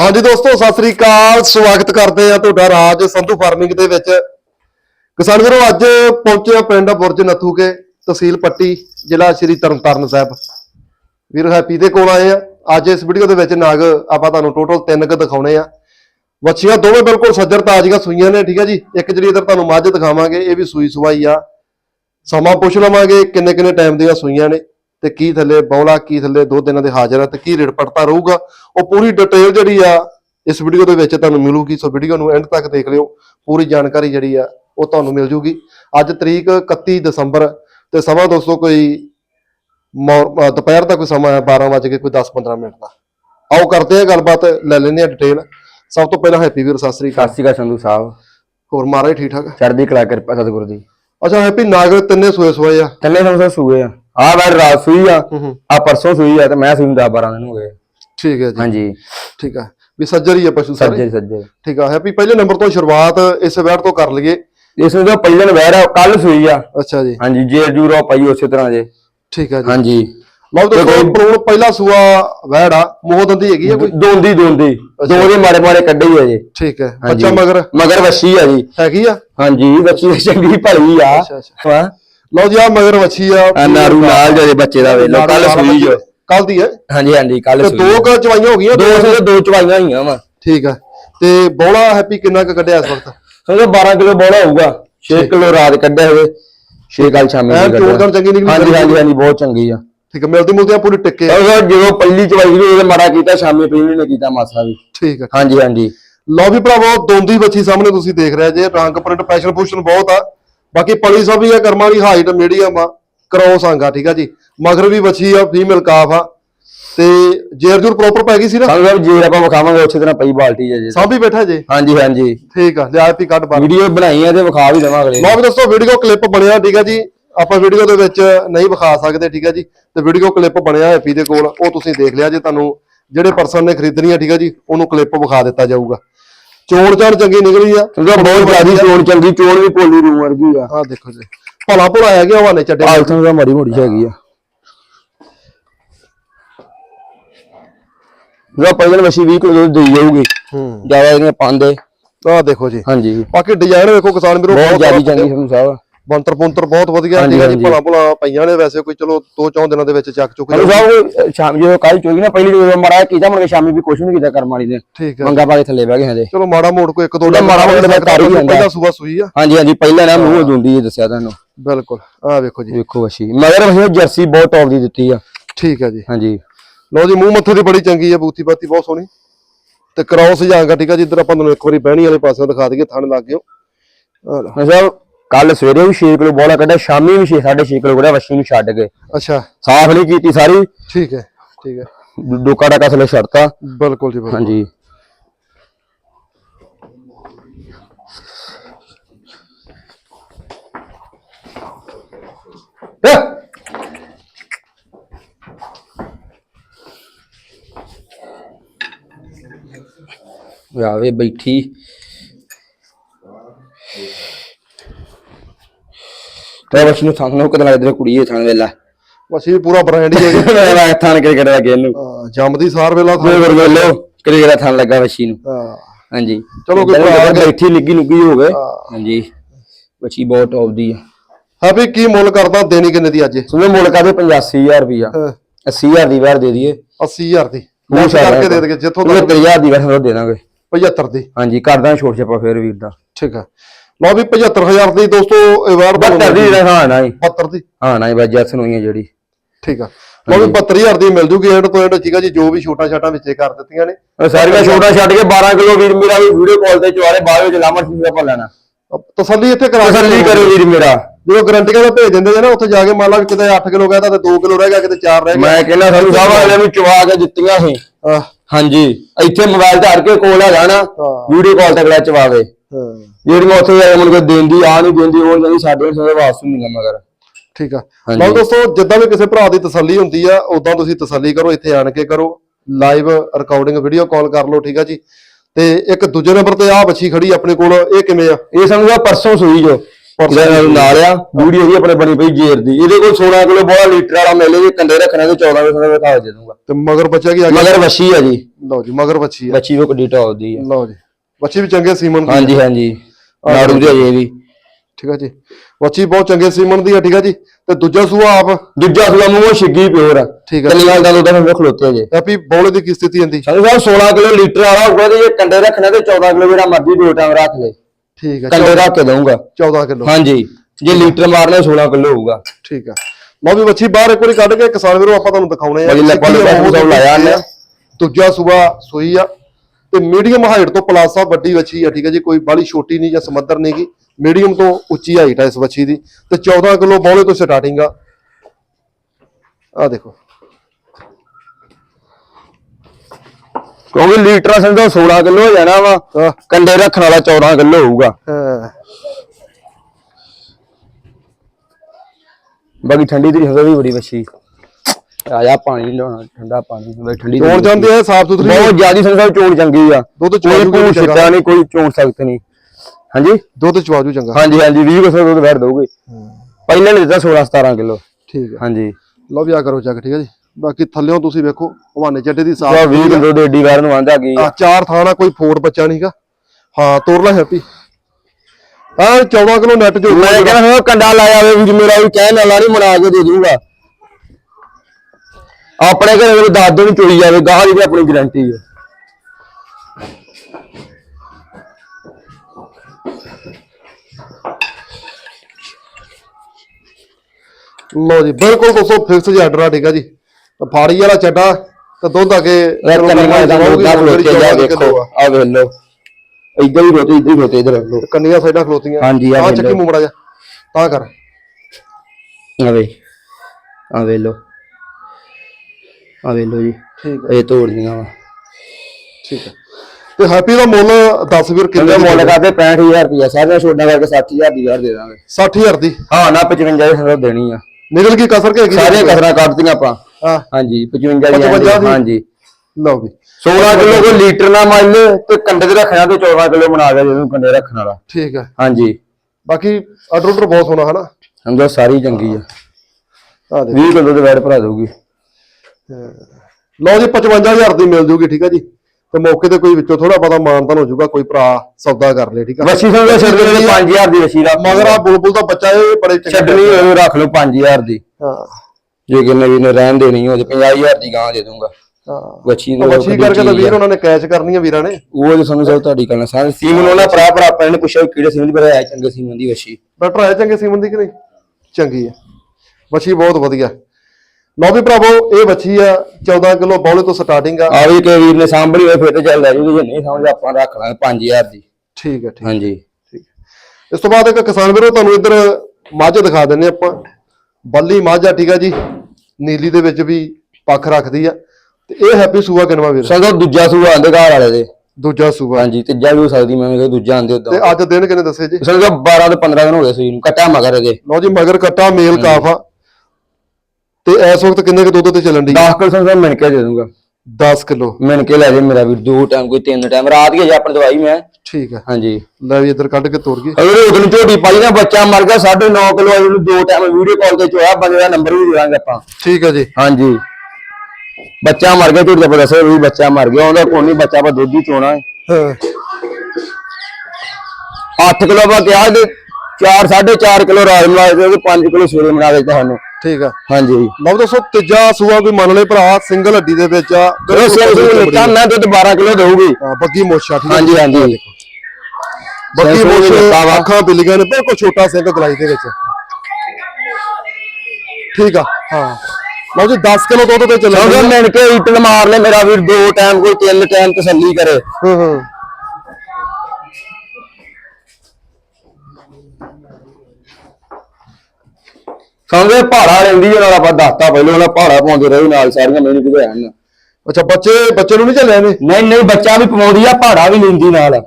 ਹਾਂਜੀ ਦੋਸਤੋ, ਸਤਿ ਸ੍ਰੀ ਅਕਾਲ। ਸਵਾਗਤ ਕਰਦੇ ਆ ਤੁਹਾਡਾ ਰਾਜ ਸੰਧੂ ਫਾਰਮਿੰਗ ਦੇ ਵਿੱਚ। ਕਿਸਾਨ ਵੀਰੋ, ਅੱਜ ਪਹੁੰਚੇ ਆ ਪਿੰਡ ਬੁਰਜ ਨੱਥੂਕੇ, ਤਹਿਸੀਲ ਪੱਟੀ, ਜ਼ਿਲ੍ਹਾ ਸ਼੍ਰੀ ਤਰਨਤਾਰਨ ਸਾਹਿਬ। ਵੀਰ, ਹੈਪੀ ਦੇ ਕੋਲ ਆਏ ਆ ਅੱਜ ਇਸ ਵੀਡੀਓ ਦੇ ਵਿੱਚ ਨਾਗ ਆਪਾਂ ਤੁਹਾਨੂੰ ਟੋਟਲ ਤਿੰਨ ਕੁ ਦਿਖਾਉਣੇ ਆ ਵੱਛੀਆਂ ਦੋਵੇਂ ਬਿਲਕੁਲ ਸੱਜਰ ਤਾਜ਼ੀਆਂ ਸੂਈਆਂ ਨੇ, ਠੀਕ ਆ ਜੀ? ਇੱਕ ਜਿਹੜੀ ਇਧਰ ਤੁਹਾਨੂੰ ਮੱਝ ਦਿਖਾਵਾਂਗੇ, ਇਹ ਵੀ ਸੂਈ ਸਵਾਈ ਆ। ਸਮਾਂ ਪੁੱਛ ਲਵਾਂਗੇ ਕਿੰਨੇ ਕਿੰਨੇ ਟਾਈਮ ਦੀਆਂ ਸੂਈਆਂ ਨੇ। ਤੇ ਕੀ ਥੱਲੇ ਬੌਲਾ ਕੀ ਥੱਲੇ ਦੋ ਦਿਨਾਂ ਦੇ ਹਾਜ਼ਰ ਆ ਤੇ ਕੀ ਰੇਟ ਪੜਤਾ ਰਹੂਗਾ ਉਹ ਪੂਰੀ ਡਿਟੇਲ ਜਿਹੜੀ ਆ ਇਸ ਵੀਡੀਓ ਦੇ ਵਿੱਚ ਤੁਹਾਨੂੰ ਮਿਲੂਗੀ। ਸੋ ਵੀਡੀਓ ਨੂੰ ਐਂਡ ਤੱਕ ਦੇਖ ਲਿਓ। ਪੂਰੀ ਜਾਣਕਾਰੀ ਜਿਹੜੀ ਆ ਉਹ ਤੁਹਾਨੂੰ ਮਿਲ ਜੂਗੀ। ਅੱਜ ਤਰੀਕ 31 ਦਸੰਬਰ ਤੇ ਸਮਾਂ ਦੋਸਤੋ ਕੋਈ ਦੁਪਹਿਰ ਦਾ ਕੋਈ ਸਮਾਂ ਹੈ 12 ਵਜੇ ਕੋਈ 10-15 ਮਿੰਟ ਦਾ। ਆਓ ਕਰਦੇ ਆ ਗੱਲਬਾਤ ਲੈ ਲੈਂਦੇ ਆ ਡਿਟੇਲ ਸਭ ਤੋਂ ਪਹਿਲਾਂ ਹੈਪੀ ਵੀਰ ਸਤਿ ਸ੍ਰੀ ਅਕਾਲ। ਸਤਿ ਸ਼੍ਰੀ ਅਕਾਲ ਸੰਧੂ ਸਾਹਿਬ। ਹੋਰ ਮਾਰਾ ਠੀਕ ਠਾਕ? ਚੜ੍ਹਦੀ ਕਲਾ ਕਿਰਪਾ ਸਤਿਗੁਰੂ ਦੀ। ਅੱਛਾ ਹੈਪੀ ਨਾਗਰ ਤਿੰਨੇ ਸੋਏ ਸੋਏ ਆ। ਤਿੰਨੇ ਸੰਸਾ ਸੂਏ ਆ। ਆ ਬੈਡ ਰਾਤ ਸੂਈ ਆ ਆ ਪਰਸੋਂ ਸੂਈ ਆ ਤੇ ਮੈਂ ਸੂਈ ਨੂੰ 10 12 ਦਿਨ ਹੋ ਗਏ। ਠੀਕ ਹੈ ਜੀ। ਹਾਂਜੀ। ਠੀਕ ਆ। ਵੀ ਸੱਜਰ ਹੀ ਆ ਪਸ਼ੂ ਸਾਰੇ? ਸੱਜੇ ਸੱਜੇ ਠੀਕ ਆ ਹੈਪੀ ਪਹਿਲੇ ਨੰਬਰ ਤੋਂ ਸ਼ੁਰੂਆਤ ਇਸ ਵੈਟ ਤੋਂ ਕਰ ਲਈਏ। ਇਸ ਨੂੰ ਤਾਂ ਪਹਿਲੇ ਵੈਰ ਕੱਲ ਸੂਈ ਆ। ਅੱਛਾ ਜੀ। ਹਾਂਜੀ ਜੇ ਜੂਰੋ ਪਈ ਉਸੇ ਤਰ੍ਹਾਂ ਜੇ। ਠੀਕ ਆ ਜੀ। ਹਾਂਜੀ। ਲਓ ਦੇਖੋ ਪ੍ਰੂਣ ਪਹਿਲਾ ਸੂਆ ਵੈੜ ਆ ਮੋਹ ਦੰਦੀ ਹੈਗੀ ਆ ਕੋਈ? ਦੋਂਦੀ ਦੋਂਦੀ। ਦੋਂਦੀ ਮਾਰੇ ਮਾਰੇ ਕੱਢੇ ਹੀ ਆ ਜੀ। ਠੀਕ ਹੈ। ਬੱਚਾ ਮਗਰ? ਮਗਰ ਵੱਛੀ ਆ ਜੀ। ਹੈਗੀ ਆ? ਹਾਂਜੀ ਵੱਛੀ ਤਾਂ ਚੰਗੀ ਭਲੀ ਆ। ਅੱਛਾ, ਅੱਛਾ। ਹਾਂ ਲਓ ਜੀ ਆ ਮਗਰ ਵੱਛੀ ਆ ਨਾਰੂ ਨਾਲ ਜਿਹੜੇ ਬੱਚੇ ਦਾ ਵੇਲੋ ਕੱਲ ਸੂਈ ਜੋ। ਕੱਲ ਦੀ ਹੈ? ਹਾਂਜੀ ਹਾਂਜੀ ਕੱਲ ਸੂਈ ਦੋ ਕ ਚਵਾਈਆਂ ਹੋ ਗਈਆਂ ਦੋ ਸੇ ਦੋ ਚਵਾਈਆਂ ਹੋਈਆਂ ਵਾ। ਠੀਕ ਆ। ਤੇ ਬੋਲਾ ਹੈਪੀ ਕਿੰਨਾ ਕੁ ਕੱਢਿਆ ਇਸ ਵਕਤ? ਸਮਝੋ 12 ਕਿਲੋ ਬੋਲਾ ਹੋਊਗਾ। 6 ਕਿਲੋ ਰਾਤ ਕੱਢਿਆ ਹੋਵੇ 6 ਕੱਲ ਸ਼ਾਮੀ ਕੱਢਿਆ। ਚੋਣ ਚੰਗੀ ਨਿਕਲੀ ਹਾਂਜੀ ਹਾਂਜੀ ਹਾਂਜੀ ਬਹੁਤ ਚੰਗੀ ਆ। ਠੀਕ ਆ ਮਿਲਦੀ ਮੁਲਦੀਆਂ ਪੂਰੀ ਟਿੱਕੇ। ਜਦੋਂ ਪਹਿਲੀ ਚਵਾਈ ਵੀ ਉਹਦੇ ਮਾੜਾ ਕੀਤਾ ਸ਼ਾਮੀ ਪਹਿਲੀ ਨੇ ਕੀਤਾ ਮਾਸਾ ਵੀ। ਠੀਕ ਆ। ਹਾਂਜੀ ਹਾਂਜੀ। ਲਓ ਵੀ ਭਰਾਵੋ ਦੋਂਦੀ ਬੱਚੀ ਸਾਹਮਣੇ ਤੁਸੀਂ ਦੇਖ ਰਹੇ ਜੇ ਰੰਗ ਪ੍ਰਿੰਟ ਪੈਸ਼ਨ ਪੂਸ਼ਨ ਬਹੁਤ ਆ। ਬਾਕੀ ਪਲੀ ਸਭ ਵੀ ਆ ਕਰਮਾਂ ਦੀ ਹਾਈਟ ਮੀਡੀਅਮ ਆ ਕਰੋਸ ਆਂਗਾ ਠੀਕ ਆ ਜੀ। ਮਗਰ ਵੀ ਬੱਚੀ ਆ ਫੀਮੇਲ ਕਾਫ ਆ। ਤੇ ਜੇਰ ਜੂਰ ਪ੍ਰੋਪਰ ਪੈ ਗਈ ਸੀ ਨਾ? ਸਾਨੂੰ ਜੇ ਆਪਾਂ ਵਿਖਾਵਾਂਗੇ ਉਸੇ ਤਰ੍ਹਾਂ ਪਈ ਬਾਲਟੀ ਜੇ। ਸਭ ਵੀ ਬੈਠਾ ਜੇ? ਹਾਂਜੀ ਹਾਂਜੀ। ਠੀਕ ਆ ਲਿਆ ਪੀ ਕੱਢ ਬਾਹਰ। ਵੀਡੀਓ ਬਣਾਈ ਆ ਤੇ ਵਿਖਾ ਵੀ ਦੇਵਾਂਗੇ। ਲਓ ਵੀ ਦੋਸਤੋ ਵੀਡੀਓ ਕਲਿੱਪ ਬਣਿਆ ਠੀਕ ਆ ਜੀ। ਆਪਾਂ ਵੀਡੀਓ ਦੇ ਵਿੱਚ ਨਹੀਂ ਵਿਖਾ ਸਕਦੇ ਠੀਕ ਆ ਜੀ। ਤੇ ਵੀਡੀਓ ਕਲਿੱਪ ਬਣਿਆ ਹੈਪੀ ਦੇ ਕੋਲ ਉਹ ਤੁਸੀਂ ਦੇਖ ਲਿਆ ਜੇ ਤੁਹਾਨੂੰ। ਜਿਹੜੇ ਪਰਸਨ ਨੇ ਖਰੀਦਣੀ ਆ ਠੀਕ ਆ ਜੀ ਉਹਨੂੰ ਕਲਿੱਪ ਵਿਖਾ ਦਿੱਤਾ ਜਾਊਗਾ। ਚੋਣ ਚਾਣ ਚੰਗੀ ਨਿਕਲੀ ਆ। ਉਹਦਾ ਬਹੁਤ ਜ਼ਿਆਦੀ ਚੋਣ ਚੰਗੀ ਚੋਣ ਵੀ ਭੋਲੀ ਨੂੰ ਵਰਗੀ ਆ। ਆਹ ਦੇਖੋ ਜੀ। ਭਲਾ ਭਲਾ ਆ ਗਿਆ ਹਵਾਨੇ ਚੱਡੇ ਆਲਥਨ ਦਾ ਮੜੀ ਮੋੜੀ ਹੈਗੀ ਆ। ਜੋ ਪਹਿਲਾਂ ਵਸ਼ੀ 20 ਕਿਲੋ ਦੇਈ ਜਾਊਗੀ। ਹੂੰ। ਜ਼ਿਆਦਾ ਇਹਨੇ ਪਾਉਂਦੇ ਆਹ ਦੇਖੋ ਜੀ। ਹਾਂਜੀ। ਬਾਕੀ ਡਿਜ਼ਾਈਨ ਵੇਖੋ ਕਿਸਾਨ ਵੀਰੋ ਬਹੁਤ ਜ਼ਿਆਦੀ ਚੰਗੀ ਸੰਧੂ ਸਾਹਿਬ ਬੰਤਰ ਪੁੰਤਰ ਬਹੁਤ ਵਧੀਆ ਆ ਜੀ। ਭਲਾ ਭਲਾ ਪਈਆਂ ਨੇ ਵੈਸੇ ਕੋਈ ਚਲੋ ਦੋ ਚੌਂ ਦਿਨਾਂ ਦੇ ਵਿੱਚ ਚੱਕ ਚੁੱਕ ਜਾਊ। ਸਾਹਿਬ ਸ਼ਾਮ ਜਦੋਂ ਕੱਲ ਚੋਈ ਨਾ ਪਹਿਲੀ ਜਦੋਂ ਮੜਾ ਕੀਤਾ ਮੁੜ ਕੇ ਸ਼ਾਮੀ ਵੀ ਕੁਛ ਨਹੀਂ ਕੀਤਾ ਕਰਮ ਵਾਲੀ ਨੇ। ਆ ਮੰਗਾ ਪਾ ਕੇ ਥੱਲੇ ਬਹਿ ਗਏ ਹਜੇ। ਚਲੋ ਮਾੜਾ ਮੋੜ ਕੋਈ ਇੱਕ ਦੋ ਉਹਦਾ ਮਾੜਾ ਮੋੜ ਤਾਂ ਕਰ ਹੀ ਜਾਂਦਾ। ਪਹਿਲਾ ਸੂਈ ਆ। ਹਾਂਜੀ ਹਾਂਜੀ ਪਹਿਲਾਂ ਨਾ ਮੂੰਹ ਦੁੰਦੀ ਦੱਸਿਆ ਤੁਹਾਨੂੰ। ਬਿਲਕੁਲ ਆਹ ਵੇਖੋ ਜੀ। ਵੇਖੋ ਵਸ਼ੀ। ਮਗਰ ਵਸ਼ੀ ਜਰਸੀ ਬਹੁਤ ਟੌਪ ਦੀ ਦਿੱਤੀ ਆ। ਠੀਕ ਆ ਜੀ। ਹਾਂਜੀ। ਲਓ ਜੀ ਮੂੰਹ ਮੱਥੇ ਦੀ ਬੜੀ ਚੰਗੀ ਆ ਬੂਥੀ ਬਾਤੀ ਬਹੁਤ ਸੋਹਣੀ। ਤੇ ਕਰਾਉਸ ਜਾਂਗਾ ਠੀਕ ਆ ਜੀ ਇੱਧਰ ਆਪਾਂ ਤੁਹਾਨੂੰ ਇੱਕ ਵਾਰੀ ਬਹਿਣੀ ਵਾਲੇ ਪਾਸੇ ਦਿਖਾ ਦਈਏ ਥਣ ਲੱਗ ਗਿਓ। ਮੈਂ ਸਾਹਿਬ ਕੱਲ ਸਵੇਰੇ ਵੀ 6 ਕਿਲੋ ਬੋਲਾ ਕੱਢਿਆ ਸ਼ਾਮੀ ਵੀ 6 6.5 ਕਿਲੋ ਕੱਢਿਆ ਵਸ਼ੀ ਨੂੰ ਛੱਡ ਕੇ। ਅੱਛਾ। ਸਾਫ਼ ਨਹੀਂ ਕੀਤੀ ਸਾਰੀ। ਠੀਕ ਹੈ ਠੀਕ ਹੈ। ਡੋਕਾ ਡਾਕਾ ਥੱਲੇ ਛੱਡਤਾ। ਬਿਲਕੁਲ ਜੀ ਬਿਲਕੁਲ। ਹਾਂਜੀ! ਆਵੇ ਬੈਠੀ। ਤੇ ਬਸ ਨੂੰ ਸਾਨੂੰ ਕਿਦਾਂ ਲੱਗਦਾ ਕੁੜੀ ਇਹ ਥਾਂ ਵੇਲਾ। ਬਸ ਇਹ ਪੂਰਾ ਬ੍ਰਾਂਡ ਹੀ ਹੈ ਮੈਂ ਥਾਂ ਕ੍ਰਿਕਟ ਦਾ ਗੇਮ ਨੂੰ ਹਾਂ, ਜੰਮਦੀ ਸਾਰ ਵੇਲਾ ਥਾਂ। ਵਰਗਲੋ ਕ੍ਰਿਕਟ ਦਾ ਥਾਂ ਲੱਗਾ ਵਸ਼ੀ ਨੂੰ। ਹਾਂ, ਹਾਂਜੀ। ਚਲੋ ਕੋਈ ਭਰਾ ਬੈਠੀ ਨਿੱਗੀ ਨੁੱਗੀ ਹੋ ਗਏ। ਹਾਂਜੀ। ਬੱਚੀ ਬਹੁਤ ਟੌਪ ਦੀ ਆ। ਹਾਂ ਵੀ ਕੀ ਮੁੱਲ ਕਰਦਾ ਦੇਣੀ ਕਿੰਨੇ ਦੀ ਅੱਜ? ਸੁਣੋ ਮੁੱਲ ਕਾਦੇ 85000 ਰੁਪਿਆ ਹਾਂ, 80000 ਦੀ ਵਾਰ ਦੇ ਦਈਏ। 80000 ਦੀ। ਲੈਸ ਕਰਕੇ ਦੇ ਦੇਗੇ ਜਿੱਥੋਂ ਤੱਕ। 75000 ਦੀ ਵਾਰ ਦੇ ਦਾਂਗੇ। 75 ਦੀ। ਹਾਂਜੀ ਕਰਦਾ ਛੋਟ ਛਪਾ ਫੇਰ ਵੀਰ ਦਾ। ਠੀਕ ਹੈ ਲਓ ਵੀ 75000 ਦੀ ਦੋਸਤੋ ਵਾਰ 72 ਦੀ ਹਾਂ ਨਾ ਹੀ 72 ਦੀ। ਹਾਂ ਨਾ ਹੀ ਬਸ ਜੈਸਨ ਹੋਈਆਂ ਜਿਹੜੀ। ਠੀਕ ਆ। ਲਓ ਵੀ 72000 ਦੀ ਮਿਲ ਜੂਗੀ ਐਂਡ ਤੋਂ ਠੀਕ ਆ ਜੀ ਜੋ ਵੀ ਛੋਟਾ ਛਾਟਾ ਵਿੱਚੇ ਕਰ ਦਿੱਤੀਆਂ ਨੇ। ਸਾਰੀਆਂ ਛੋਟਾ ਛੱਡ ਕੇ 12 ਕਿਲੋ ਵੀਰ ਮੇਰਾ ਵੀ ਵੀਡੀਓ ਕਾਲ ਤੇ ਚਵਾਰੇ ਬਾਅਦ ਵਿੱਚ ਲਾਮਾ ਸੀ ਆਪਾਂ ਲੈਣਾ। ਤਸੱਲੀ ਇੱਥੇ ਕਰਾ ਤਸੱਲੀ ਕਰੋ ਵੀਰ ਮੇਰਾ। ਜਦੋਂ ਗਰੰਟੀਆਂ ਦਾ ਭੇਜ ਦਿੰਦੇ ਜੇ ਨਾ ਉੱਥੇ ਜਾ ਕੇ ਮੰਨ ਲਾ ਕਿਤੇ 8 ਕਿਲੋ ਕਹਿਤਾ ਤੇ 2 ਕਿਲੋ ਰਹਿ ਗਿਆ ਕਿਤੇ 4 ਰਹਿ ਗਿਆ। ਮੈਂ ਕਹਿੰਦਾ ਸਾਨੂੰ ਸਾਹਿਬ ਵਾਲਿਆਂ ਨੂੰ ਚਵਾ ਕੇ ਦਿੱਤੀਆਂ ਸੀ। ਹਾਂਜੀ। ਇੱਥੇ ਮੋਬਾਈਲ ਧਾਰ ਕੇ ਕੋਲ ਆ ਜਾਣਾ। ਹਾਂ। ਵੀਡੀਓ ਕਾਲ ਤੱਕ ਲੈ ਚਵਾਵੇ। ਜਿਹੜੀਆਂ ਉੱਥੇ ਜਾ ਕੇ ਮੈਨੂੰ ਕੋਈ ਦੇਂਦੀ ਆ ਨਹੀਂ ਦੇਂਦੀ ਉਹ ਨਹੀਂ ਸਾਡੇ ਸਾਰੇ ਵਾਪਸ ਹੁੰਦੀਆਂ ਮਗਰ। ਠੀਕ ਆ। ਲਓ ਦੋਸਤੋ ਜਿੱਦਾਂ ਵੀ ਕਿਸੇ ਭਰਾ ਦੀ ਤਸੱਲੀ ਹੁੰਦੀ ਆ ਉਦਾਂ ਤੁਸੀਂ ਤਸੱਲੀ ਕਰੋ ਇੱਥੇ ਆਣ ਕੇ ਕਰੋ। ਲਾਈਵ ਰਿਕਾਰਡਿੰਗ ਵੀਡੀਓ ਕਾਲ ਕਰ ਲਓ ਠੀਕ ਆ ਜੀ। ਤੇ ਇੱਕ ਦੂਜੇ ਨੰਬਰ ਤੇ ਆ ਬੱਚੀ ਖੜੀ ਆਪਣੇ ਕੋਲ ਇਹ ਕਿਵੇਂ ਆ? ਇਹ ਸਮਝੋ ਪਰਸੋਂ ਸੂਈ ਜੋ। ਇਹਦਾ ਨਾਲ ਆ ਵੀਡੀਓ ਵੀ ਆਪਣੇ ਬਣੀ ਪਈ ਜੇਰ ਦੀ। ਇਹਦੇ ਕੋਲ 16 ਕਿਲੋ ਬੋਲਾ ਲੀਟਰ ਵਾਲਾ ਮੇਲੇ ਦੇ ਕੰਡੇ ਰੱਖਣਾ ਤੇ 14 ਕਿਲੋ ਦਾ ਖਾ ਦੇ ਦੂੰਗਾ। ਤੇ ਮਗਰ ਬੱਚਾ ਕੀ ਆ ਗਿਆ? ਮਗਰ ਵੱਛੀ ਆ ਜੀ। ਲਓ ਜੀ ਮਗਰ ਬੱਚੀ ਆ। ਵੱਛੀ ਉਹ ਕਿੱਡੀ ਟੌਪ ਦੀ ਆ। ਲਓ ਜੀ। ਬੱਚੀ ਵੀ ਚੰਗੇ ਸੀਮਨ ਦੀ ਆ। ਹਾਂਜੀ ਹਾਂਜੀ। ਨਾੜੂ ਦੇ ਅਜੇ ਵੀ। ਠੀਕ ਆ ਜੀ। ਬੱਚੀ ਬਹੁਤ ਚੰਗੇ ਸੀਮਨ ਦੀ ਆ ਠੀਕ ਆ ਜੀ। ਤੇ ਦੂਜਾ ਸੂਆ ਆਪ? ਦੂਜਾ ਸੁਲਾ ਮੂੰਹ ਛਿੱਗੀ ਪਿਓਰ ਆ। ਠੀਕ ਆ। ਕੰਨੀਆਂ ਦਾ ਉਹਦਾ ਫਿਰ ਖਲੋਤੇ ਜੇ। ਹੈਪੀ ਬੌਲੇ ਦੀ ਕੀ ਸਥਿਤੀ ਆਂਦੀ ਸਾਨੂੰ ਸਾਹਿਬ 16 ਕਿਲੋ ਲੀਟਰ ਵਾਲਾ ਹੋਊਗਾ ਤੇ ਇਹ ਕੰਡੇ ਰੱਖਣਾ ਤੇ 14 ਕਿਲੋ ਜਿਹੜਾ ਮਰਜ਼ੀ ਦੋ ਟਾਈਮ ਰੱਖ ਲੈ। ਠੀਕ ਆ ਕੰਡੇ ਰੱਖ ਕੇ ਦਊਂਗਾ। 14 ਕਿਲੋ। ਹਾਂਜੀ। ਜੇ ਲੀਟਰ ਮਾਰਨਾ 16 ਕਿਲੋ ਹੋਊਗਾ। ਠੀਕ ਆ ਲਓ ਵੀ ਬੱਚੀ ਬਾਹਰ ਇੱਕ ਵਾਰੀ ਕੱਢ ਕੇ ਕਿਸਾਨ ਵੀਰੋ ਆਪਾਂ ਤੁਹਾਨੂੰ ਦਿਖਾਉਣੇ ਬੜੀ ਲੱਪਾਂ ਦੇ ਸਿੱਧੀ ਪੈਸੇ ਸਭ ਲਾਇਆ ਇਹਨੇ। ਦੂਜਾ ਸੂਆ ਸੂਈ ਆ। ਤੇ ਮੀਡੀਅਮ ਹਾਈਟ ਤੋਂ ਪਲਾਸ ਵੱਡੀ ਬੱਚੀ ਆ ਠੀਕ ਹੈ ਜੀ ਕੋਈ ਬਾਲੀ ਛੋਟੀ ਨਹੀਂ ਜਾਂ ਸਮੱਦਰ ਨਹੀਂ ਗੀ। ਮੀਡੀਅਮ ਤੋਂ ਉੱਚੀ ਹਾਈਟ ਆ ਇਸ ਬੱਚੀ ਦੀ। ਤੇ 14 ਕਿਲੋ ਬੌਲੇ ਤੋਂ ਸਟਾਰਟਿੰਗ ਆ। ਆ ਦੇਖੋ। ਕਿਉਂਕਿ ਲੀਟਰ ਸਮਝੋ 16 ਕਿਲੋ ਹੋ ਜਾਣਾ ਵਾ ਕੰਡੇ ਰੱਖਣ ਵਾਲਾ 14 ਕਿਲੋ ਹੋਊਗਾ। ਹਾਂ। ਬਾਕੀ ਠੰਡੀ ਦੀ ਹਵਾ ਵੀ ਬੜੀ ਵੱਛੀ। ਆ ਜਾ ਪਾਣੀ ਲਿਆਉਣਾ ਠੰਡਾ ਪਾਣੀ ਬਈ ਠੰਡੀ ਚੋਣ ਜਾਂਦੇ ਆ ਸਾਫ਼ ਸੁਥਰੀ ਬਹੁਤ ਜ਼ਿਆਦੀ ਸੰਸਾਰ ਚੋਣ ਚੰਗੀ ਆ। ਦੁੱਧ ਚਵਾਜੂ ਕੋਈ ਛਿੱਟਾ ਨਹੀਂ ਕੋਈ ਚੋਣ ਸਖਤ ਨਹੀਂ। ਹਾਂਜੀ? ਦੁੱਧ ਚਵਾਜੂ ਚੰਗਾ। ਹਾਂਜੀ ਹਾਂਜੀ 20 ਕਿਲੋ ਦੁੱਧ ਵੈਟ ਦੋਗੇ ਪਹਿਲਾਂ ਨੇ ਦਿੱਤਾ 16 17 ਕਿਲੋ। ਠੀਕ ਆ ਹਾਂਜੀ। ਲਓ ਵੀ ਆ ਕਰੋ ਚੈੱਕ ਠੀਕ ਹੈ ਜੀ। ਬਾਕੀ ਥੱਲਿਓਂ ਤੁਸੀਂ ਵੇਖੋ ਹਵਾਨੇ ਚੱਡੇ ਦੀ ਸਾਫ਼ ਆ। 20 ਕਿਲੋ ਦੇ ਏਡੀ ਵਾਰ ਨੂੰ ਆਂਦਾ ਕੀ ਆ। ਚਾਰ ਥਾਂ ਨਾਲ ਕੋਈ ਫੋਰ ਬੱਚਾ ਨਹੀਂਗਾ ਹਾਂ ਤੋਰ ਲੈ ਹੈਪੀ। ਆ 14 ਕਿਲੋ ਨੈਟ ਜੋ ਮੈਂ ਕਹਿੰਦਾ ਹਾਂ ਕੰਡਾ ਲਾਇਆ ਵੇ ਵੀ ਮੇਰਾ ਵੀ ਕਹਿਣ ਵਾਲਾ ਨਹੀਂ ਮਨਾ ਕੇ ਦੇ ਦੂੰਗਾ ਆਪਣੇ ਘਰੇ ਕੋਈ ਦਾਦੋ ਨੂੰ ਚੋਈ ਜਾਵੇ ਗਾਹ ਦੀ ਆਪਣੀ ਗਾਰੰਟੀ ਹੈ। ਲੋ ਜੀ ਬਿਲਕੁਲ ਦੋਸਤੋ ਫਿਕਸ ਜੀ ਆਰਡਰ ਆ ਠੀਕ ਆ ਜੀ। ਤਾਂ ਫਾੜੀ ਵਾਲਾ ਚੱਡਾ ਤੇ ਦੁੱਧ ਅਗੇ ਯਾਰ ਕੰਨੀਆਂ ਦਾ ਮੁੱਦਾ ਖਲੋਤੇ ਜਾ ਦੇਖੋ ਆ। ਵੇਖ ਲੋ ਇੱਧਰ ਹੀ ਖਲੋਤੇ ਇੱਧਰ ਹੀ ਖਲੋਤੇ ਇੱਧਰ ਵੇਖ ਲੋ ਕੰਨੀਆਂ ਸਾਈਡਾਂ ਖਲੋਤੀਆਂ। ਹਾਂਜੀ, ਆਹ ਆ ਵੇਖ ਚੱਕੀ ਲਓ। ਮੁੰਮੜਾ ਜਾ ਤਾਂ ਕਰ। ਆ ਵੇ ਆ ਲੋ ਆ ਵੇਖ ਲੋ ਜੀ। ਠੀਕ ਇਹ ਤੋੜਨੀਆਂ ਵਾ। ਠੀਕ ਹੈ ਤੇ ਹੈਪੀ ਦਾ ਮੁੱਲ 10 ਵੀਰ ਕਿੰਨੇ ਮੁੱਲ ਕਰਦੇ 65000 ਰੁਪਇਆ ਸਾਰਿਆਂ ਛੋੜਨਾ ਕਰਕੇ 60000 ਦੀ ਯਾਰ ਦੇ ਦਾਂਗੇ। 60000 ਦੀ? ਹਾਂ ਨਾ 55 ਦੀ ਸਾਨੂੰ ਦੇਣੀ ਆ। ਨਿਕਲ ਗਈ ਕਸਰ ਕੇ ਸਾਰੀਆਂ ਕਸਰਾਂ ਕੱਢਤੀਆਂ ਆਪਾਂ। ਹਾਂ। ਹਾਂਜੀ 55 ਦੀ 55 ਦੀ? ਹਾਂਜੀ। ਲਓ ਵੀ 16 ਕਿਲੋ ਕੋ ਲੀਟਰ ਨਾ ਮੰਨ ਲੈ ਤੇ ਕੰਡੇ ਤੇ ਰੱਖਣਾ ਤੇ 14 ਕਿਲੋ ਬਣਾ ਕੇ ਜਦੋਂ ਕੰਡੇ ਰੱਖਣ ਵਾਲਾ। ਠੀਕ ਹੈ ਹਾਂਜੀ। ਬਾਕੀ ਆਰਡਰ ਆਰਡਰ ਬਹੁਤ ਸੋਹਣਾ ਹਨਾ? ਸਮਝੋ ਸਾਰੀ ਚੰਗੀ ਆ। ਆ ਦੇ 20 ਕਿਲੋ ਦੇ ਵੈਟ ਭਰਾ ਦਊਗੀ। ਲਓ ਜੀ 55000 ਦੀ ਮਿਲ ਜੂਗੀ ਠੀਕ ਆ ਜੀ। ਤੇ ਮੌਕੇ ਤੇ ਕੋਈ ਵਿੱਚੋਂ ਥੋੜਾ ਬਹੁਤਾ ਮਾਨਤਾਨ ਹੋ ਜਾਊਗਾ ਕੋਈ ਭਰਾ ਸੌਦਾ ਕਰ ਲੇ ਠੀਕ ਆ। ਵਸੀ ਸਮਝੋ ਛੱਡਣੀ ਤੇ 5000 ਦੀ ਵਸੀ ਮਗਰ ਆ ਬੁਲਬੁਲ ਦਾ ਬੱਚਾ ਇਹ ਬੜੇ ਚੰਗੇ ਛੱਡਣੀ ਹੋਵੇ ਰੱਖ ਲਓ 5000 ਦੀ। ਹਾਂ। ਜੇ ਕਿੰਨੇ ਵੀ ਨੇ ਰਹਿਣ ਦੇਣੀ ਹੋ ਤੇ 50000 ਦੀ ਗਾਂ ਦੇ ਦੂੰਗਾ ਹਾਂ। ਵਛੀ ਤਾਂ ਮੱਛੀ ਕਰਕੇ ਤਾਂ ਵੀਰ ਉਹਨਾਂ ਨੇ ਕੈਚ ਕਰਨੀ ਆ ਵੀਰਾਂ ਨੇ। ਉਹ ਜੇ ਸਾਨੂੰ ਸਭ ਤੁਹਾਡੀ ਕਰਨਾ ਸਾਰੇ ਸੀਮਨ ਉਹਨਾਂ ਭਰਾ ਭਰਾ ਆਪਣੇ ਨੇ ਪੁੱਛਿਆ ਕਿਹੜੇ ਸੀਮਨ ਦੀ ਪਰ ਆਇਆ ਚੰਗੇ ਸੀਮਨ ਦੀ ਵਛੀ ਬੈਟਰ ਆਇਆ ਚੰਗੇ ਸੀਮਨ ਦੀ ਕਿ ਨਹੀਂ? ਚੰਗੀ ਆ। ਬੱਚੀ ਬਹੁਤ ਵਧੀਆ। ਲਓ ਵੀ ਭਰਾਵੋ ਇਹ ਬੱਚੀ ਆ 14 ਕਿਲੋ ਬੌਲੇ ਤੋਂ ਸਟਾਰਟਿੰਗ ਆ। ਆ ਵੀ ਕਿ ਵੀਰ ਨੇ ਸਾਂਭੜੀ ਹੋਏ ਫਿਰ ਤੇ ਚੱਲ ਲੈ ਜੂਗੀ ਜੇ ਨਹੀਂ ਸਮਝ ਆਪਾਂ ਰੱਖ ਲਾਂਗੇ 5000 ਦੀ। ਠੀਕ ਹੈ ਠੀਕ ਹਾਂਜੀ। ਠੀਕ ਇਸ ਤੋਂ ਬਾਅਦ ਇੱਕ ਕਿਸਾਨ ਵੀਰੋ ਤੁਹਾਨੂੰ ਇੱਧਰ ਮੱਝ ਦਿਖਾ ਦਿੰਨੇ ਆਪਾਂ। ਬੱਲੀ ਮੱਝ ਆ ਠੀਕ ਆ ਜੀ। ਨੀਲੀ ਦੇ ਵਿੱਚ ਵੀ ਪੱਖ ਰੱਖਦੀ ਆ। ਤੇ ਇਹ ਹੈਪੀ ਸੂਆ ਕਿਨਵਾ ਵੀਰ? ਸੰਗੋ ਦੂਜਾ ਸੂਆ ਆਂਦੇ ਘਰ ਵਾਲੇ ਦੇ। ਦੂਜਾ ਸੂਆ। ਹਾਂਜੀ ਤੀਜਾ ਵੀ ਹੋ ਸਕਦੀ ਮੈਂ ਕਿਹਾ ਦੂਜਾ ਆਂਦੇ ਤੇ ਉਦੋਂ ਅੱਜ ਦਿਨ ਕਿੰਨੇ ਦੱਸੇ ਜੀ? ਸੰਗੋ 12 ਤੋਂ 15 ਦਿਨ ਹੋ ਗਏ ਸੂਈ ਨੂੰ ਕੱਟਾ ਮਗਰ ਇਹਦੇ ਲਓ ਜੀ ਮਗਰ ਕੱਟਾ ਮੇਲ ਕਾਫ। ਆ ਤੇ ਇਸ ਵਕਤ ਕਿੰਨੇ ਕੁ ਦੁੱਧ ਤੇ ਚੱਲਣ ਦੀ 10 ਕਿਲੋ ਸੰਗੋ ਮਿਣ ਕੇ ਦੇ ਦੂੰਗਾ 10 ਕਿਲੋ। ਮਿਣ ਕੇ ਲੈ ਜੇ ਮੇਰਾ ਵੀਰ ਦੋ ਟਾਈਮ ਕੋਈ ਤਿੰਨ ਟਾਈਮ ਰਾਤ ਹੀ ਜੇ ਆਪਣੀ ਦਵਾਈ ਮੈਂ। ਠੀਕ ਆ ਹਾਂਜੀ। ਲੈ ਵੀ ਇੱਧਰ ਕੱਢ ਕੇ ਤੋਰ ਗਈ। ਅਗਰ ਉਦੋਂ ਝੋਟੀ ਪਾਈ ਨਾ ਬੱਚਾ ਮਰ ਗਿਆ 9.5 ਕਿਲੋ ਇਹਨੂੰ ਦੋ ਟਾਈਮ ਵੀਡੀਓ ਕਾਲ ਤੇ ਚੋਇਆ ਬੰਦੇ ਦਾ ਨੰਬਰ ਵੀ ਦੇ ਦਾਂਗੇ ਆਪਾਂ। ਠੀਕ ਆ ਜੀ। ਹਾਂਜੀ। ਬੱਚਾ ਮਰ ਗਿਆ ਝੋਟੀ ਦਾ ਪਤਾ ਸਰ ਵੀ ਬੱਚਾ ਮਰ ਗਿਆ ਉਹਦਾ ਕੋਈ ਨਹੀਂ ਬੱਚਾ ਆਪਾਂ ਦੁੱਧ ਹੀ ਚੋਣਾ ਹੈ। ਹਾਂ। 8 ਕਿਲੋ ਆਪਾਂ ਕਿਹਾ ਤੇ 4 4.5 ਕਿਲੋ ਰਾਜ ਮਿਲਾ ਦੇ ਤੇ 5 ਕਿਲੋ ਸਵੇਰੇ ਬਣਾ ਦੇ ਤੁਹਾਨੂੰ ਠੀਕ ਆ। ਹਾਂਜੀ। ਲਓ ਦੱਸੋ ਤੀਜਾ ਸੂਆ ਕੋਈ ਮੰਨ ਲੈ ਭਰਾ ਸਿੰਗਲ ਹੱਡੀ ਦੇ ਵਿੱਚ ਆ। ਚਲੋ ਸਵੇਰੇ ਲੱਗਾ ਮੈਂ ਦੁੱਧ 12 ਕਿਲੋ ਦੇਊਗੀ। ਹਾਂ, ਬੱਗੀ ਮੋਛਾ ਠੀਕ ਆ। ਹਾਂਜੀ ਹਾਂਜੀ। ਬੱਗੀ ਮੋਛ। ਅੱਖਾਂ ਬਿੱਲੀਆਂ ਨੇ ਬਿਲਕੁਲ ਛੋਟਾ ਸਿੰਘ ਗਲਾਈ ਦੇ ਵਿੱਚ। ਠੀਕ ਆ ਹਾਂ। ਲਓ ਜੀ 10 ਕਿਲੋ ਦੁੱਧ ਤੇ ਸਮਝੋ ਮਿਣ ਕੇ ਇਟਲ ਮਾਰ ਲੈ ਮੇਰਾ ਵੀਰ ਦੋ ਟਾਈਮ ਕੋਈ ਤਿੰਨ ਟਾਈਮ ਤਸੱਲੀ ਕਰੇ। ਹਾਂ ਹਾਂ। ਸਮਝੇ ਪਹਾੜਾ ਲੈਂਦੀ ਜੇ ਨਾਲ ਆਪਾਂ ਦੱਸਤਾ ਪਹਿਲਾਂ ਉਹਨਾਂ ਪਹਾੜਾ ਪਾਉਂਦੇ ਰਹੇ ਨਾਲ ਸਾਰੀਆਂ ਮੈਨੂੰ ਕਿਤੇ ਹਨ ਅੱਛਾ ਬੱਚੇ ਬੱਚੇ ਨੂੰ ਨਹੀਂ ਚੱਲਿਆ ਨੇ ਨਹੀਂ ਨਹੀਂ ਬੱਚਾ ਵੀ ਪਵਾਉਂਦੀ ਆ ਪਹਾੜਾ ਵੀ ਲੈਂਦੀ ਨਾਲ।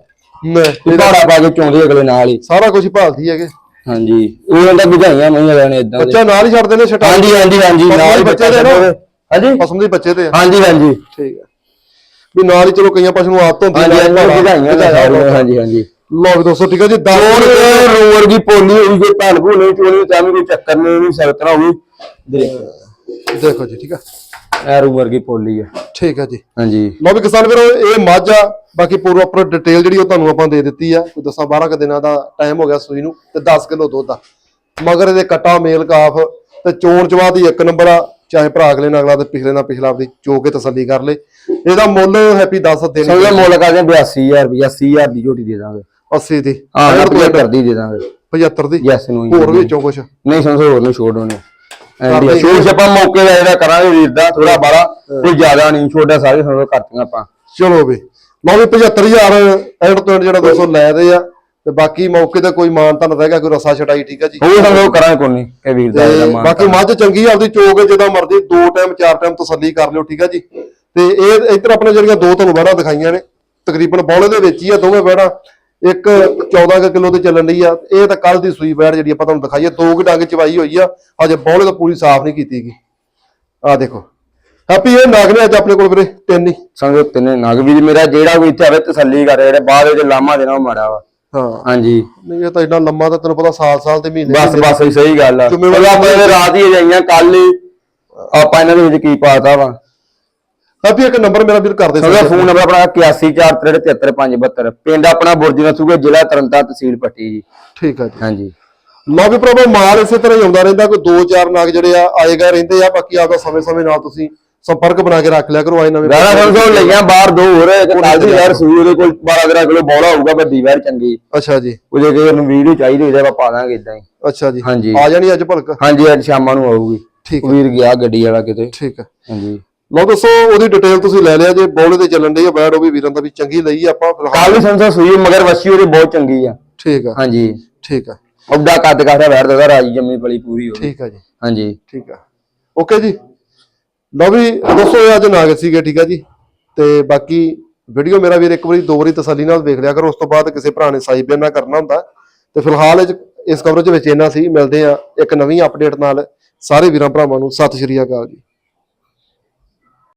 ਪਹਾੜਾ ਪਾ ਕੇ ਚੋਂਦੇ ਅਗਲੇ ਨਾਲ ਹੀ। ਸਾਰਾ ਕੁਝ ਭਾਲਦੀ ਹੈਗੇ। ਹਾਂਜੀ। ਉਹ ਕਹਿੰਦਾ ਬੁਝਾਈਆਂ ਮੈਂ ਲੈਣੇ ਇਦਾਂ ਬੱਚਾ ਨਾਲ ਹੀ ਛੱਡ ਦਿੰਦੇ ਛਟਾ। ਹਾਂਜੀ ਹਾਂਜੀ ਹਾਂਜੀ ਨਾਲ ਹੀ ਬੱਚੇ ਦੇ ਹਾਂਜੀ? ਪਸਮ ਦੇ ਬੱਚੇ ਤੇ ਹਾਂਜੀ ਹਾਂਜੀ। ਠੀਕ ਆ। ਵੀ ਨਾਲ ਹੀ ਚਲੋ ਕਈਆਂ ਪਸ਼ੂ ਨੂੰ ਆਦਤ ਹੁੰਦੀ ਹਾਂਜੀ ਨਾਲ ਹਾਂਜੀ। ਹਾਂਜੀ। ਲਓ ਵੀ ਦੋਸਤੋ ਠੀਕ ਹੈ ਜੀ 10 ਚੋਣ ਰੂਮ ਵਰਗੀ ਪੋਲੀ ਹੋਈ ਜੇ ਭੈਣ ਭੂ ਨਹੀਂ ਚੋਣੀ ਤਾਂ ਵੀ ਕੋਈ ਚੱਕਰ ਨਹੀਂ ਨਹੀਂ ਸਕਤਰਾ ਹੋਈ ਦੇਖ। ਜੀ ਠੀਕ ਹੈ ਇਹ ਰੂਮ ਵਰਗੀ ਪੋਲੀ ਆ। ਠੀਕ ਹੈ ਜੀ। ਹਾਂਜੀ। ਲਓ ਵੀ ਕਿਸਾਨ ਵੀਰੋ ਇਹ ਮੱਝ ਆ ਬਾਕੀ ਪੂਰਾ ਪ੍ਰੋ ਡਿਟੇਲ ਜਿਹੜੀ ਉਹ ਤੁਹਾਨੂੰ ਆਪਾਂ ਦੇ ਦਿੱਤੀ ਆ। ਕੋਈ 10 12 ਕੁ ਦਿਨਾਂ ਦਾ ਟਾਈਮ ਹੋ ਗਿਆ ਸੂਈ ਨੂੰ ਤੇ 10 ਕਿਲੋ ਦੁੱਧ ਆ। ਮਗਰ ਇਹਦੇ ਕਟਾ ਮੇਲ ਕਾਫ ਤੇ ਚੋਣ ਚਵਾ ਦੀ ਇੱਕ ਨੰਬਰ ਆ ਚਾਹੇ ਭਰਾ ਅਗਲੇ ਨਾਲ ਅਗਲਾ ਤੇ ਪਿਛਲੇ ਨਾਲ ਪਿਛਲਾ ਆਪਦੀ ਚੋ ਕੇ ਤਸੱਲੀ ਕਰ ਲੇ। ਇਹਦਾ ਮੁੱਲ ਹੈਪੀ 10 ਦੇਣੀ ਸਮਝੋ ਮੁੱਲ ਕਰਦੇ 82000 ਰੁਪਇਆ 80000 ਦੀ ਝੋਟੀ ਦੇ ਦਾਂਗੇ। 80 ਦੀ। ਹਾਂ ਅਗਰ ਤੂੰ 75 ਦੀ ਦੇ ਦਾਂਗੇ। 75 ਦੀ? ਯੈਸ ਨੂੰ ਹੋਰ ਵਿੱਚੋਂ ਕੁਛ ਨਹੀਂ ਸਮਝੋ ਹੋਰ ਨੂੰ ਛੋੜ ਹੋਣੀ ਕਰਦੇ ਐਂਡੀ ਛੋੜ ਛਪਾ ਮੌਕੇ ਦਾ ਜਿਹੜਾ ਕਰਾਂਗੇ ਵੀਰ ਦਾ ਥੋੜਾ ਬਾਲਾ ਕੋਈ ਜ਼ਿਆਦਾ ਨਹੀਂ ਛੋਟਾ ਸਾਰੇ ਸਮਝੋ ਕਰਤੀਆਂ ਆਪਾਂ। ਚਲੋ ਵੀ। ਲਓ ਵੀ 75000 ਐਂਡ ਤੋਂ ਜਿਹੜਾ 200 ਲੈ ਦੇ ਆ। ਤੇ ਬਾਕੀ ਮੌਕੇ ਤੇ ਕੋਈ ਮਾਨ ਤਾਂ ਰਹੇਗਾ ਕੋਈ ਰਸਾ ਛਟਾਈ ਠੀਕ ਹੈ ਜੀ? ਹੋਰ ਸਮਝੋ ਕਰਾਂਗੇ ਕੋਈ ਨਹੀਂ ਕਿ ਵੀਰ ਦਾ ਮਾਨ ਬਾਕੀ ਮੱਝ ਚੰਗੀ ਆ ਆਪਦੀ ਚੋਕ ਜਦੋਂ ਮਰਜ਼ੀ ਦੋ ਟਾਈਮ ਚਾਰ ਟਾਈਮ ਤਸੱਲੀ ਕਰ ਲਿਓ ਠੀਕ ਹੈ ਜੀ? ਤੇ ਇਹ ਇੱਧਰ ਆਪਣੇ ਜਿਹੜੀਆਂ ਦੋ ਤੁਹਾਨੂੰ ਵਹਿੜਾਂ ਦਿਖਾਈਆਂ ਨੇ ਤਕਰੀਬਨ ਬੌਲੇ ਦੇ ਵਿੱਚ ਹੀ ਆ ਦੋਵੇਂ ਵਹਿੜਾਂ ਇੱਕ 14 ਕੁ ਕਿਲੋ ਤੇ ਚੱਲਣ ਲਈ ਆ। ਇਹ ਤਾਂ ਕੱਲ ਦੀ ਸੂਈ ਵਹਿੜ ਜਿਹੜੀ ਆਪਾਂ ਤੁਹਾਨੂੰ ਦਿਖਾਈ ਆ ਦੋ ਕੁ ਡੰਗ ਚਵਾਈ ਹੋਈ ਆ। ਅਜੇ ਬੌਲੇ ਤਾਂ ਪੂਰੀ ਸਾਫ਼ ਨਹੀਂ ਕੀਤੀ ਗਈ। ਆ ਦੇਖੋ। ਹੈਪੀ ਇਹ ਨਾਗ ਨੇ ਅੱਜ ਆਪਣੇ ਕੋਲ ਵੀਰੇ ਤਿੰਨ ਹੀ। ਸਮਝੋ ਤਿੰਨੇ ਨਗ ਵੀਰ ਮੇਰਾ ਜਿਹੜਾ ਕੋਈ ਇੱਥੇ ਆਵੇ ਤਸੱਲੀ ਕਰੇ ਜਿਹੜੇ ਬਾਅਦ ਵਿੱਚ ਲਾਮਾ ਦੇਣਾ ਉਹ ਮਾੜਾ ਵਾ। ਹਾਂ। ਹਾਂਜੀ। ਨਹੀਂ ਇਹ ਤਾਂ ਇੰਨਾ ਲੰਮਾ ਤਾਂ ਤੈਨੂੰ ਪਤਾ ਸਾਲ ਸਾਲ ਦੇ ਮਹੀਨੇ ਬਸ ਬਸ ਸਹੀ ਗੱਲ ਆ। ਚਲੋ ਆਪਾਂ ਇਹ ਰਾਤ ਹੀ ਜਾਈਆਂ ਕੱਲ ਹੀ ਆਪਾਂ ਇਹਨਾਂ ਦੇ ਵਿੱਚ ਕੀ ਪਾਤਾ ਵਾ। ਹੈਪੀ ਇੱਕ ਨੰਬਰ ਮੇਰਾ ਵੀਰ ਕਰ ਦੇ ਸਾਡਾ ਫੋਨ ਨੰਬਰ ਆਪਣਾ 8143733572 ਪਿੰਡ ਆਪਣਾ ਬੁਰਜ ਨਸੂਗਾ ਜ਼ਿਲ੍ਹਾ ਤਰਨਤਾਰਨ ਤਹਿਸੀਲ ਪੱਟੀ ਜੀ। ਠੀਕ ਆ ਜੀ। ਹਾਂਜੀ। ਲਓ ਵੀ ਪ੍ਰਭੂ ਮਾਲ ਇਸੇ ਤਰ੍ਹਾਂ ਹੀ ਆਉਂਦਾ ਰਹਿੰਦਾ ਕੋਈ ਦੋ ਚਾਰ ਨਾਗ ਜਿਹੜੇ ਆ ਆਏਗਾ ਰਹਿੰਦੇ ਆ ਬਾਕੀ ਆਪਦਾ ਸਮੇਂ-ਸਮੇਂ ਨਾਲ ਤੁਸੀਂ ਸੰਪਰਕ ਬਣਾ ਕੇ ਰੱਖ ਲਿਆ ਕਰੋ ਆਏ ਨਵੇਂ ਰਾਣਾ ਸੰਸੋ ਲਈਆਂ ਬਾਹਰ ਦੋ ਹੋਰ ਇੱਕ ਤਾਜੀ ਯਾਰ ਸੂਈ ਉਹਦੇ ਕੋਲ 12 13 ਕਿਲੋ ਬੋਲਾ ਹੋਊਗਾ ਵੱਡੀ ਵੈਰ ਚੰਗੀ। ਅੱਛਾ ਜੀ। ਉਹਦੇ ਕੇ ਨੂੰ ਵੀਡੀਓ ਚਾਹੀਦੀ ਹੋਈ ਤਾਂ ਆਪਾਂ ਪਾ ਦਾਂਗੇ ਇਦਾਂ ਹੀ। ਅੱਛਾ ਜੀ। ਹਾਂਜੀ। ਆ ਜਾਣੀ ਅੱਜ ਭਲਕ? ਹਾਂਜੀ ਅੱਜ ਸ਼ਾਮਾਂ ਨੂੰ ਆਊਗੀ। ਠੀਕ ਵੀਰ ਗਿਆ ਗੱਡੀ ਵਾਲਾ ਕਿਤੇ। ਠੀਕ ਹੈ ਹਾਂਜੀ। ਲਓ ਦੱਸੋ ਉਹਦੀ ਡਿਟੇਲ ਤੁਸੀਂ ਲੈ ਲਿਆ ਜੇ ਬੌਲੇ ਤੇ ਚੱਲਣ ਡਈ ਆ ਬੈਡ ਉਹ ਵੀ ਵੀਰਾਂ ਦਾ ਵੀ ਚੰਗੀ ਲਈ ਆਪਾਂ ਫਿਲਹਾਲ ਕੱਲ ਸੰਸੋ ਸੂਈ ਮਗਰ ਵਸੀ ਉਹਦੀ ਬਹੁਤ ਚੰਗੀ ਆ। ਠੀਕ ਆ। ਹਾਂਜੀ। ਠੀਕ ਆ। ਉਹਦਾ ਕੱਦ ਕਾਠਾ ਵੈਰ ਦਾ ਰਾਜੀ ਜੰਮੀ ਪਲੀ ਪੂਰੀ ਹੋ ਗਈ। ਠੀਕ ਆ ਜੀ। ਹਾਂਜੀ। ਠੀਕ ਆ। ਓਕੇ ਜੀ। ਲਓ ਵੀ ਦੋਸਤੋ ਇਹ ਅੱਜ ਨਾਗ ਸੀਗੇ ਠੀਕ ਆ ਜੀ। ਤੇ ਬਾਕੀ ਵੀਡੀਓ ਮੇਰਾ ਵੀਰ ਇੱਕ ਵਾਰੀ ਦੋ ਵਾਰੀ ਤਸੱਲੀ ਨਾਲ ਦੇਖ ਲਿਆ ਕਰੋ ਉਸ ਤੋਂ ਬਾਅਦ ਕਿਸੇ ਭਰਾ ਨੇ ਸਾਈ ਬਿਆਨ ਨਾ ਕਰਨਾ ਹੁੰਦਾ। ਤੇ ਫਿਲਹਾਲ ਇਹ 'ਚ- ਇਸ ਕਵਰੇਜ ਵਿੱਚ ਇੰਨਾ ਸੀ ਮਿਲਦੇ ਆ ਇੱਕ ਨਵੀਂ ਅਪਡੇਟ ਨਾਲ ਸਾਰੇ ਵੀਰਾਂ ਭਰਾਵਾਂ ਨੂੰ। ਸਤਿ ਸ਼੍ਰੀ ਅਕਾਲ ਜੀ।